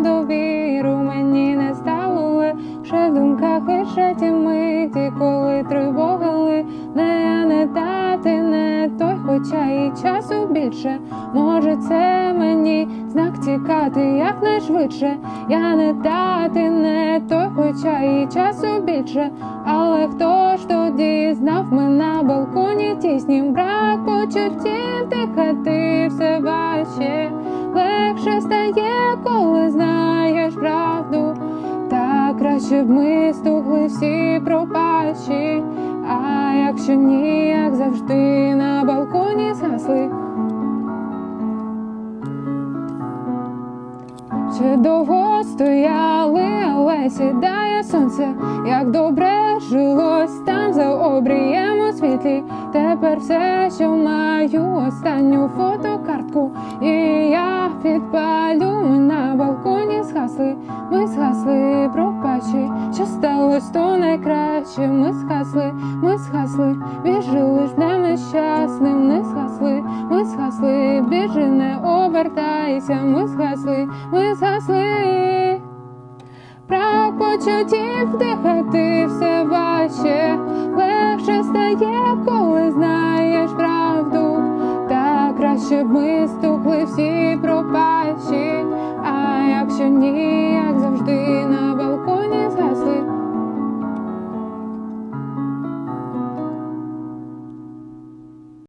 у довіру мені не стало лише в думках лише ті миті, коли тривогали не, не та ти не той, хоча і часу більше. Може, це мені знак тікати якнайшвидше. Я не та ти не той, хоча і часу більше, але хто ж тоді знав ми на балконі тіснім брак почуттів, дихати все важче легше стає. Та б ми стухли всі пропащі, а якщо ні, як завжди на балконі згасли. Ще довго стояли, але сідає сонце, як добре жилось там за обрієм у світлі. Тепер все, що маю, останню фотокартку, і я підпалю. Пропащі, що сталося, то найкраще. Ми згасли, ми згасли, біжили ж днем нещасним, не згасли, ми згасли, біжи, не обертайся, ми згасли, ми згасли. Брак почуттів дихати все важче, легше стає, коли знаєш правду. Та краще б ми стукли всі пропащі,